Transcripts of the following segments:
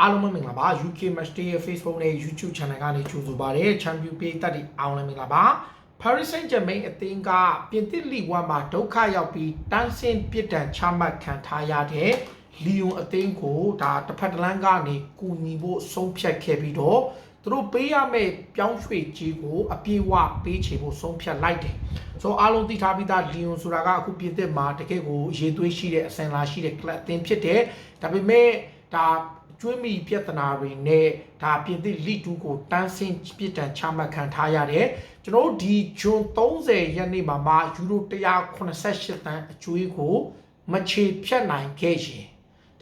အားလုံးပဲမင်္ဂလာပါ UK Match Day ရဲ့ Facebook နဲ့ YouTube Channel ကနေကြိုဆိုပါရစေ Champion Page တက်တီအားလုံးမင်္ဂလာပါ Paris Saint-Germain အသင်းကပြင်သစ်လီဂ်1မှာဒုက္ခရောက်ပြီးတန်းဆင်းပြစ်ဒဏ်ချမှတ်ခံထားရတဲ့လီယွန်အသင်းကိုဒါတစ်ဖက်တစ်လမ်းကနေကူညီဖို့ဆုံးဖြတ်ခဲ့ပြီးတော့သူတို့ပေးရမယ့်ပြောင်းရွှေ့ကြီးကိုအပြည့်အဝပေးချေဖို့ဆုံးဖြတ်လိုက်တယ်။ဆိုတော့အားလုံးသိထားပြီးသားလီယွန်ဆိုတာကအခုပြင်သစ်မှာတကယ့်ကိုရေသွေးရှိတဲ့အစင်လာရှိတဲ့ကလပ်အသင်းဖြစ်တယ်။ဒါပေမဲ့ဒါ ကျွေးမိပြဿနာတွေနဲ့ဒါပြင်သစ်လီတူကိုတန်းဆင်းပြစ်ဒဏ်ချမှတ်ခံထားရတယ်ကျွန်တော်တို့ဒီဂျွန်30ရက်နေ့မှာမှယူရို188တန်းအကျွေးကို မချေဖြတ်နိုင်ခဲ့ရင်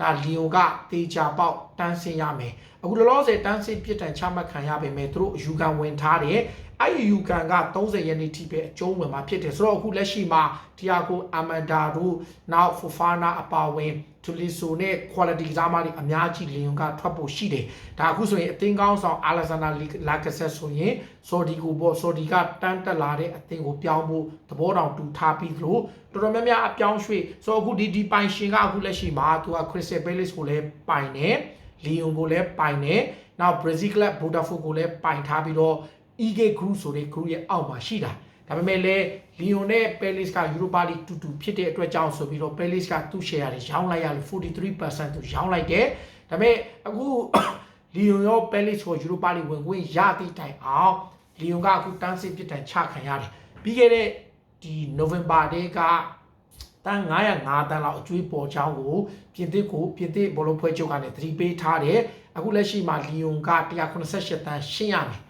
ဒါလီယိုကတေချာပေါက်တန်းဆင်းရမယ်အခုလောလောဆယ်တန်းဆင်းပြစ်ဒဏ်ချမှတ်ခံရပေမဲ့သူတို့အယူခံဝင်ထားတယ်အဲ့ဒီယူကန်က30ရက်နေ့ထိပဲအကျုံးဝင်မှာဖြစ်တယ်ဆိုတော့အခုလက်ရှိမှာတီယာကိုအမန်ဒါတို့နောက်ဖူဖာနာအပါဝင် တူလီဆိုနဲ့ quality ကစားမတွေအများကြီးလီယွန်ကထွက်ဖို့ရှိတယ်ဒါအခုဆိုရင်အသင်းကောင်းဆောင်အာလက်ဇန်ဒါလာကဆက်ဆိုရင်ဆော်ဒီကိုပေါ့ဆော်ဒီကတန်းတက်လာတဲ့အသင်းကိုပြောင်းဖို့သဘောတောင်တူထားပြီးသလိုတော်တော်များများအပြောင်းရွှေ့ဆိုတော့အခုဒီဒီပိုင်ရှင်ကအခုလက်ရှိမှာသူက Crystal Palace ကိုလည်းပိုင်တယ်လီယွန်ကိုလည်းပိုင်တယ်နောက် Brazil Club Botafogo ကိုလည်းပိုင်ထားပြီးတော့ EG Group ဆိုတဲ့ group ရဲ့အောက်မှာရှိတာ ဒါပေမဲ့လည်းလီယွန်နဲ့ Palace က Europa League တူတူဖြစ်တဲ့အတွက်ကြောင့်ဆိုပြီးတော့ Palace ကသူ့ share တွေရောင်းလိုက်ရလို့43%သူရောင်းလိုက်တယ်ဒါပေမဲ့အခုလီယွန်ရော Palace ကို Europa League ဝင်ခွင့်ရသည့်တိုင်အောင်လီယွန်ကအခုတန်းစစ်ပြစ်ဒဏ်ချခံရတယ်ပြီးခဲ့တဲ့ဒီ November တည်းကတန်း905တန်းလောက်အကျွေးပေါ်ချောင်းကိုပြင်သစ်ကိုပြင်သစ်ဘောလုံးဖွဲ့ချုပ်ကနေသတိပေးထားတယ်အခုလက်ရှိမှာလီယွန်က188တန်းရှင်းရမယ်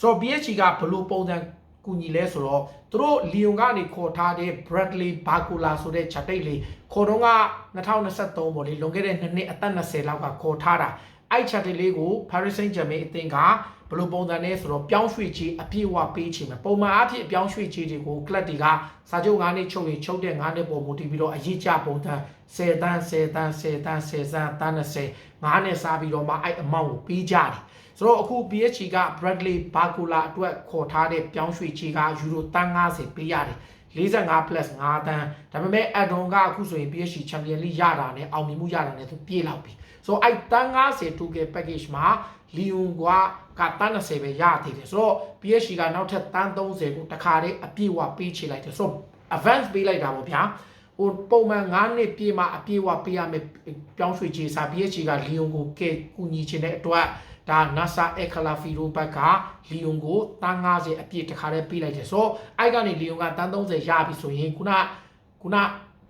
ဆိုတော့ PSG ကဘယ်လိုပုံစံ ကူညီလဲဆိုတော့သူတို့လီယွန်ကနေခေါ်ထားတဲ့ Bradley Barcola ဆိုတဲ့ချက်တိတ်လေးခေါ်တော့က2023ပေါ့လေလွန်ခဲ့တဲ့နှစ်နှစ်အသက်20လောက်ကခေါ်ထားတာအဲ့ချက်တိတ်လေးကို Paris Saint-Germain အသင်းကဘယ်လိုပုံစံလဲဆိုတော့ပြောင်းရွှေ့ချေအပြည့်အဝပေးချင်မယ်ပုံမှန်အားဖြင့်ပြောင်းရွှေ့ချေတွေကိုကလပ်တွေကစာချုပ်9နှစ်ချုပ်ရင်ချုပ်တဲ့9နှစ်ပေါ်မူတည်ပြီးတော့အရေးကြပုံစံ10တန်း10တန်း10တန်း10တန်းတန်း20 9နှစ်စားပြီးတော့မှအဲ့အမောင့်ကိုပေးကြတယ်ဆိုတော့အခု PSG က Bradley Barcola အတွက်ခေါ်ထားတဲ့ပြောင်းရွှေ့ချေကယူရို350ပေးရတယ်45 plus 5တန်းဒါပေမဲ့ add-on ကအခုဆိုရင် PSG Champions League ရတာနဲ့အောင်မြင်မှုရတာနဲ့သူပြေးလောက်ပြီဆိုတော့အဲ့တန်း90 2K package မှာ လီယွန်ကကတန်း30ပဲရသေးတယ်ဆိုတော့ PSG ကနောက်ထပ်တန်း30ကိုတခါတည်းအပြည့်အဝပေးချလိုက်တယ်ဆိုတော့ advance ပေးလိုက်တာပေါ့ဗျာဟိုပုံမှန်9နှစ်ပြည့်မှအပြည့်အဝပေးရမယ်ပြောင်းရွှေ့ချေစာ PSG ကလီယွန်ကိုကဲကူညီချင်တဲ့အတွက်ဒါ NASA Ecalafiro ဘက်ကလီယွန်ကိုတန်း90အပြည့်တခါတည်းပေးလိုက်တယ်ဆိုတော့အဲ့ကနေလီယွန်ကတန်း30ရပြီဆိုရင်ခုနခုန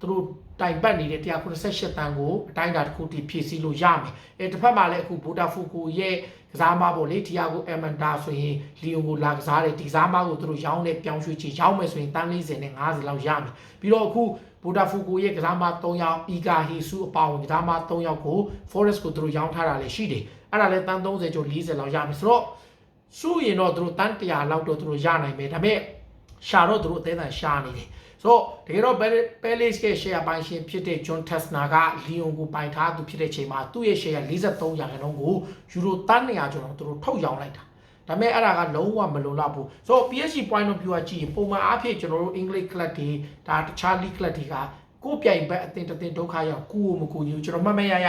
သူတို့တိုင်ပတ်နေတဲ့198တန်းကိုအတိုင်းအတာတစ်ခုတည်ဖြည့်ဆည်းလို့ရမယ်အဲတစ်ဖက်မှာလည်းအခု Botafogo ရဲ့ကစားမပေါ့လေတီယာကိုအမန်ဒါဆိုရင်လီယွန်ကိုလာကစားတယ်ဒီကစားမကိုသူတို့ရောင်းတဲ့ပြောင်းရွှေ့ချေရောင်းမယ်ဆိုရင်တန်း40နဲ့50လောက်ရမယ်ပြီးတော့အခု Botafogo ရဲ့ကစားမ3ယောက် Iga Hesu အပါအဝင်ကစားမ3ယောက်ကို Forest ကိုသူတို့ရောင်းထားတာလည်းရှိတယ်အဲ့ဒါလည်းတန်း30ကျော်40လောက်ရမယ်ဆိုတော့စုရင်တော့သူတို့တန်း100လောက်တော့သူတို့ရနိုင်မယ်ဒါပေမဲ့ ရှာတော့သူတို့အသေးအံရှာနေတယ်ဆိုတော့တကယ်တော့ Palace ရဲ့ share ပိုင်ရှင်ဖြစ်တဲ့ John Tessner က Lyon ကိုပိုင်ထားသူဖြစ်တဲ့ချိန်မှာသူ့ရဲ့ share 43ရာခိုင်နှုန်းကိုယူရိုတန်း200ကျော်တော့သူတို့ထုတ်ရောင်းလိုက်တာဒါပေမဲ့အဲ့ဒါကလုံးဝမလုံလောက်ဘူးဆိုတော့ PSG point of view ကကြည့်ရင်ပုံမှန်အားဖြင့်ကျွန်တော်တို့ English club တွေဒါတခြား league club တွေကကိုပြိုင်ဘက်အတင်တတင်ဒုက္ခရောက်ကူကိုမကူညီဘူးကျွန်တော်မှတ်မရရ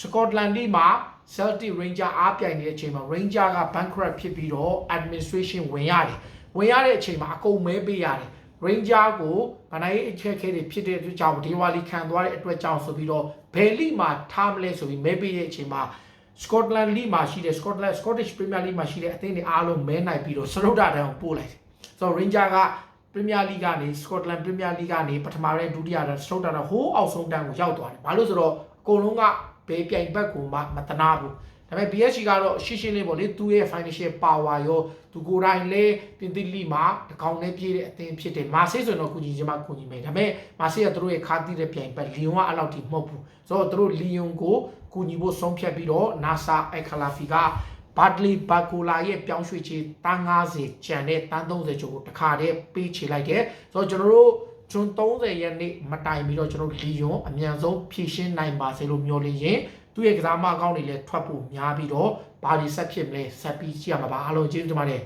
Scotland ဒီမှာ Celtic Ranger အားပြိုင်နေတဲ့အချိန်မှာ Ranger က bankrupt ဖြစ်ပြီးတော့ administration ဝင်ရတယ် ဝင်ရတဲ့အချိန်မှာအကုန်မဲပေးရတယ် Ranger ကိုဗနိုင်အချက်ခဲတွေဖြစ်တဲ့အတွက်ကြောင့်ဒီဝါလီခံသွားတဲ့အတွက်ကြောင့်ဆိုပြီးတော့ဘယ်လိမှာထားမလဲဆိုပြီးမဲပေးတဲ့အချိန်မှာ Scotland League မှာရှိတဲ့ Scotland Scottish Premier League မှာရှိတဲ့အသင်းတွေအားလုံးမဲနိုင်ပြီးတော့စရုတ်တာတန်းကိုပို့လိုက်တယ်ဆိုတော့ Ranger က Premier League ကနေ Scotland Premier League ကနေပထမရဲ့ဒုတိယတန်းစရုတ်တာတန်းဟိုးအောက်ဆုံးတန်းကိုရောက်သွားတယ်ဘာလို့ဆိုတော့အကုန်လုံးကဘေးပြိုင်ဘက်ကိုမှမတနာဘူး ဒါပေမဲ့ PSG ကတော့ရှင်းရှင်းလေးပေါ့လေသူ့ရဲ့ financial power ရောသူကိုယ်တိုင်လည်းပြင်သစ်လိမှာတကောင်နဲ့ပြည့်တဲ့အသင်းဖြစ်တယ်မာဆေးဆိုတော့ကုညီချင်မှကုညီမယ်ဒါပေမဲ့မာဆေးကသူတို့ရဲ့ခါတီးတဲ့ပြိုင်ဘက်လီယွန်ကအဲ့လောက်ထိမဟုတ်ဘူးဆိုတော့သူတို့လီယွန်ကိုကုညီဖို့ဆုံးဖြတ်ပြီးတော့ NASA Ecalafi ကဘတ်လီဘကူလာရဲ့ပြောင်းရွှေ့ချေတန်း90ကျန်တဲ့တန်း30ကျော်ကိုတခါတည်းပေးချေလိုက်တယ်ဆိုတော့ကျွန်တော်တို့ဂျွန်30ရက်နေ့မတိုင်ပြီးတော့ကျွန်တော်လီယွန်အမြန်ဆုံးဖြည့်ရှင်းနိုင်ပါစေလို့မျှော်လင့်ရင် သူ့ရဲ့ကစားမအကောင့်တွေလည်းထွက်ဖို့များပြီးတော့ဘာတွေဆက်ဖြစ်မလဲဆက်ပြီးကြည့်ရမှာပါအားလုံးကျေးဇူးတင်ပါတယ်